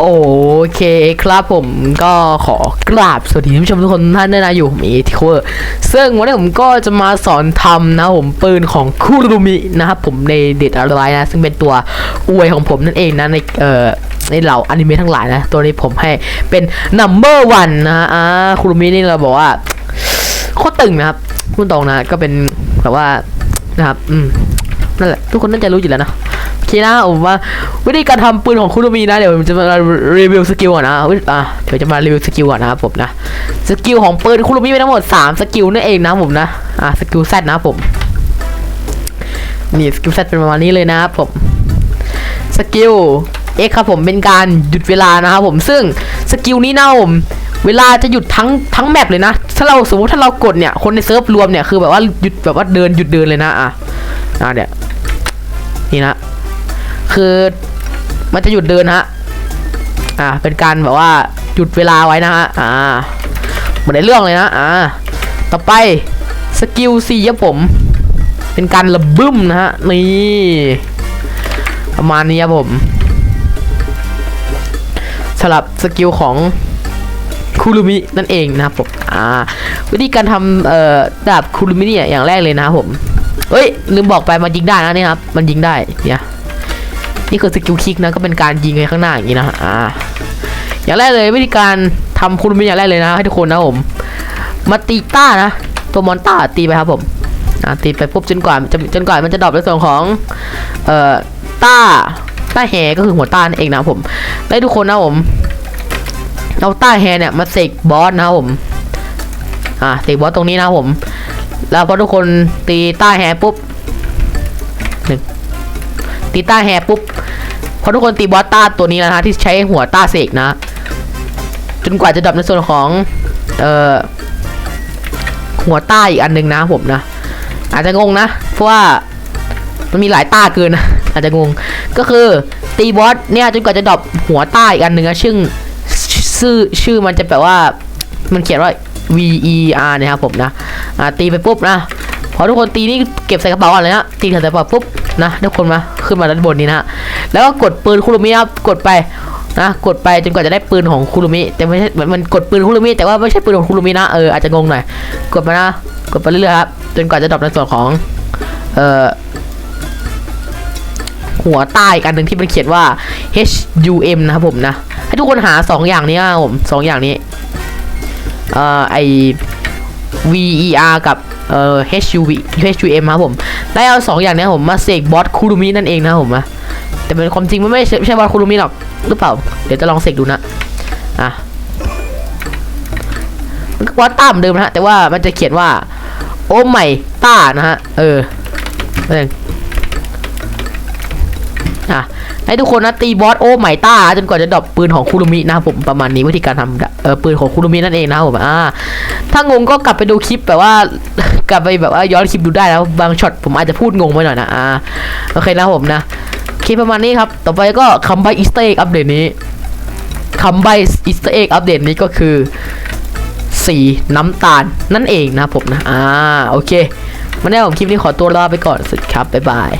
โอเคครับผมก็ขอกราบสวัสดีท่านผู้ชมทุกคนท่านด้วยนะอยู่ผมเอทิโคเวอร์ซึ่งวันนี้ผมก็จะมาสอนทำนะผมปืนของคูรุมินะครับผมในเด็ดอะไรนะ ซึ่งเป็นตัวอวยของผมนั่นเองนะในเอ่อในเหล่าอนิเมะทั้งหลายนะ ตัวนี้ผมให้เป็น number one นะอ่าคูรุมินี่เราบอกว่าโคตรตึงนะครับพูดตรงนะก็เป็นแบบว่านะครับอืมนั่นแหละทุกคนน่าจะรู้อยู่แล้วนะ เคนะผมว่าวิธีการทำปืนของคุโรมีนะเดี๋ยวผมจะมารีวิวสกิลก่อนนะอะเดี๋ยวจะมารีวิวสกิลก่อนนะครับผมนะสกิลของปืนคุโรมีมีทั้งหมด 3 สกิลนั่นเองนะผมนะอะสกิลแซดนะผมนี่สกิลแซดเป็นประมาณนี้เลยนะครับผมสกิลเอ็กครับผมเป็นการหยุดเวลานะครับผมซึ่งสกิลนี้นะผมเวลาจะหยุดทั้งทั้งแมปเลยนะ ถ้าเราสมมติถ้าเรากดเนี่ยคนในเซิร์ฟรวมเนี่ยคือแบบว่าหยุดแบบว่าเดินหยุดเดินเลยนะอะอะเนี่ยนี่นะ คือมันจะหยุดเดินฮะ อ่า เป็นการแบบว่าหยุดเวลาไว้นะฮะ อ่า เหมือนในเรื่องเลยนะ อ่า ต่อไปสกิลซีครับผม เป็นการระบึ้มนะฮะ นี่ ประมาณนี้ครับผมสำหรับสกิลของคูรุมินั่นเองนะครับผม อ่า วิธีการทำเอ่อดาบคูรุมิเนี่ยอย่างแรกเลยนะครับผม เฮ้ย ลืมบอกไปมันยิงได้นะนี่ครับ มันยิงได้ เนี่ย นี่คือสกิลคิกนะก็เป็นการยิงไปข้างหน้าอย่างนี้นะอ่าอย่างแรกเลยวิธีการทำคุณมิอย่างแรกเลยนะ ให้ทุกคนนะผมมาตีต้านะตัวมอนต้าตีไปครับผมอ่าตีไปปุ๊บจนกว่าจะจนกว่ามันจะดรอปในส่วนของเอ่อต้าต้าแฮก็คือหัวต้านเองนะผมและทุกคนนะผมเอาต้าแฮเนี่ยมาเสกบอสนะผมอ่าเสกบอสตรงนี้นะผม แล้วพอทุกคนตีต้าแฮปุ๊บหนึ่งตีต้าแฮปุ๊บ พอทุกคนตีบอสต้าตัวนี้แล้วนะฮะที่ใช้หัวต้าเสกนะ จนกว่าจะดับในส่วนของ เอ่อ หัวต้าอีกอันหนึงนะผมนะ อาจจะงงนะ เพราะว่ามันมีหลายต้าเกินนะอาจจะงง ก็คือตีบอสเนี่ยจนกว่าจะดรอปหัวต้าอีกอันหนึ่งนะซึ่งชื่อชื่อมันจะแปลว่า มันเขียนว่า V E R นะครับผมนะอ่าตีไปปุ๊บนะพอทุกคนตีนี่เก็บใส่กระเป๋าก่อนเลยนะตีใส่กระเป๋าปุ๊บนะทุกคนมา ขึ้นมาด้านบนนี้นะฮะแล้วก็กดปืนคุรุมิครับกดไปนะกดไปจนกว่าจะได้ปืนของคุรุมิแต่ไม่ใช่มันมันกดปืนคุรุมิแต่ว่าไม่ใช่ปืนของคุรุมินะเอออาจจะงงหน่อยกดมานะกดไปเรื่อยๆครับจนกว่าจะดรอปในส่วนของเอ่อหัวใต้อีกอันหนึ่งที่มันเขียนว่า H U M นะครับผมนะ ให้ทุกคนหาสองอย่างนี้นะครับผมสองอย่างนี้เอ่อไอ V E R กับ เอ่อ H U V H U M ครับผม ได้เอาสองอย่างเนี้ยผมมาเสกบอสคูรุมินั่นเองนะผมนะแต่เป็นความจริงมันไม่ใช่ใช่บอสคูรุมิหรอกหรือเปล่า เดี๋ยวจะลองเสกดูนะอะมันก็บอสต้าเหมือนเดิมนะฮะแต่ว่ามันจะเขียนว่า โอ้ไม่ต้านะฮะเออ เองอะให้ทุกคนนะตีบอสโอ้ไม่ต้าจนกว่าจะดรอปปืนของคูรุมินะผมประมาณนี้วิธีการทำเออปืนของคูรุมินั่นเองนะผมอ่าถ้างงก็กลับไปดูคลิปแบบว่ากลับไปแบบว่าย้อนคลิปดูได้แล้วบางช็อตผมอาจจะพูดงงไปหน่อยนะอ่าโอเคนะผมนะคลิปประมาณนี้ครับต่อไปก็คำใบอีสเตอร์เอ็กอัปเดตนี้คำใบอีสเตอร์เอ็กอัปเดตนี้ก็คือสีน้ำตาลนั่นเองนะผมนะอ่าโอเควันนี้ผมคลิปนี้ขอตัวลาไปก่อนสวัสดีครับบ๊ายบาย